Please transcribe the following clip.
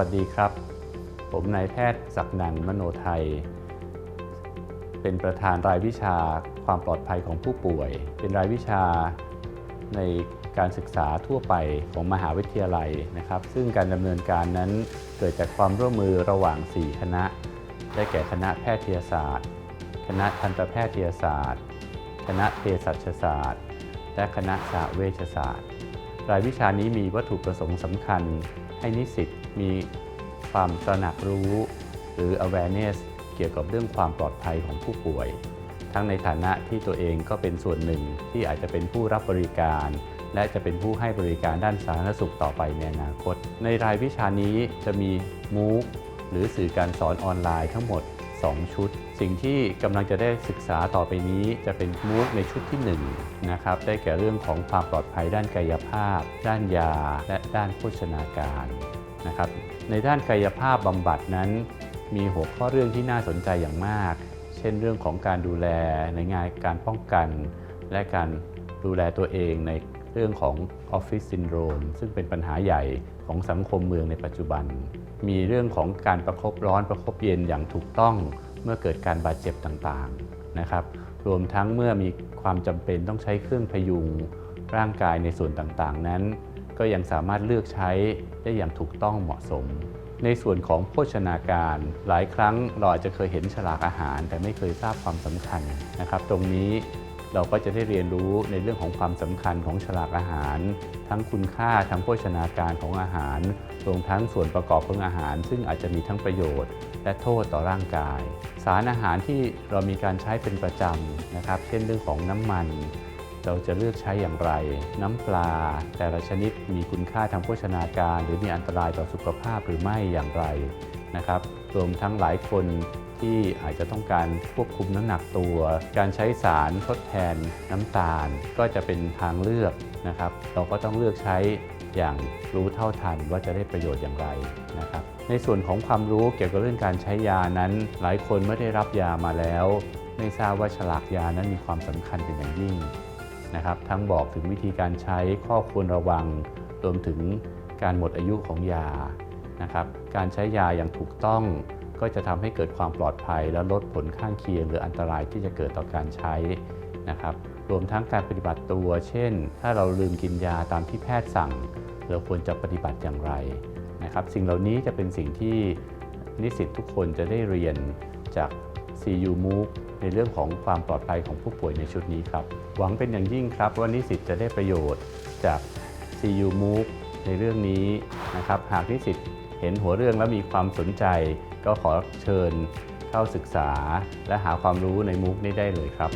วัสดีครับ ผมนายแพทย์ศักดิ์นันท์มโนไทย เป็นประธานรายวิชาความปลอดภัยของผู้ป่วย เป็นรายวิชาในการศึกษาทั่วไปของมหาวิทยาลัยนะครับ ซึ่งการดำเนินการนั้นเกิดจากความร่วมมือระหว่าง 4 คณะ ได้แก่คณะแพทยศาสตร์ คณะทันตแพทยศาสตร์ คณะเภสัชศาสตร์ และคณะสาเวชศาสตร์ รายวิชานี้มีวัตถุประสงค์สำคัญ ให้นิสิตมีความตระหนักรู้ หรือ awareness เกี่ยวกับเรื่องความปลอดภัยของผู้ป่วย ทั้งในฐานะที่ตัวเองก็เป็นส่วนหนึ่งที่อาจจะเป็นผู้รับบริการ และจะเป็นผู้ให้บริการด้านสาธารณสุขต่อไปในอนาคต ในรายวิชานี้จะมี MOOC หรือสื่อการสอนออนไลน์ทั้งหมด 2 ชุด สิ่งที่กำลังจะได้ศึกษาต่อไปนี้จะเป็น MOOC ในชุดที่ 1 นะครับ ได้แก่เรื่องของความปลอดภัยด้านกายภาพ ด้านยา และด้านโภชนาการนะครับ ในด้านกายภาพบำบัดนั้น มีหัวข้อเรื่องที่น่าสนใจอย่างมาก เช่นเรื่องของการดูแลในงานการป้องกัน และการดูแลตัวเองใน เรื่องของออฟฟิศซินโดรมซึ่งเป็นปัญหาใหญ่ของสังคมเมืองในปัจจุบัน มีเรื่องของการประคบร้อนประคบเย็นอย่างถูกต้องเมื่อเกิดการบาดเจ็บต่างๆนะครับ รวมทั้งเมื่อมีความจำเป็นต้องใช้เครื่องพยุงร่างกายในส่วนต่างๆ นั้น ก็ยังสามารถเลือกใช้ได้อย่างถูกต้องเหมาะสม ในส่วนของโภชนาการ หลายครั้งเราอาจจะเคยเห็นฉลากอาหาร แต่ไม่เคยทราบความสำคัญนะครับ ตรงนี้ เราก็จะได้เรียนรู้ในเรื่องของความสำคัญของฉลากอาหาร ทั้งคุณค่าทั้งโภชนาการของอาหารรวมทั้งส่วนประกอบของอาหาร ซึ่งอาจจะมีทั้งประโยชน์ และโทษต่อร่างกาย สารอาหารที่เรามีการใช้เป็นประจำนะครับ เช่นเรื่องของน้ำมัน เราจะเลือกใช้อย่างไร น้ำปลา แต่ละชนิดมีคุณค่าทางโภชนาการ หรือมีอันตรายต่อสุขภาพหรือไม่อย่างไรนะครับรวมทั้งหลายคน ที่อาจจะต้องการควบคุมน้ำหนักตัว การใช้สารทดแทนน้ำตาล ก็จะเป็นทางเลือกนะครับ เราก็ต้องเลือกใช้อย่างรู้เท่าทันว่าจะได้ประโยชน์อย่างไรนะครับ ในส่วนของความรู้เกี่ยวกับเรื่องการใช้ยานั้น หลายคนเมื่อได้รับยามาแล้ว ไม่ทราบว่าฉลากยานั้นมีความสำคัญเป็นอย่างยิ่งนะครับ ทั้งบอกถึงวิธีการใช้ข้อควรระวังรวมถึงการหมดอายุของยานะครับ การใช้ยาอย่างถูกต้อง ก็จะทำให้เกิดความปลอดภัย และลดผลข้างเคียง หรืออันตรายที่จะเกิดต่อการใช้นะครับ รวมทั้งการปฏิบัติตัว เช่น ถ้าเราลืมกินยาตามที่แพทย์สั่ง เราควรจะปฏิบัติอย่างไรนะครับ สิ่งเหล่านี้จะเป็นสิ่งที่นิสิตทุกคนจะได้เรียนจาก CU MOOC ในเรื่องของความปลอดภัยของผู้ป่วยในชุดนี้ครับ หวังเป็นอย่างยิ่งครับว่านิสิตจะได้ประโยชน์จาก CU MOOC ในเรื่องนี้นะครับ หากนิสิต เห็นหัวเรื่องแล้วมีความสนใจ ก็ขอเชิญเข้าศึกษา และหาความรู้ในมุกนี้ได้เลยครับ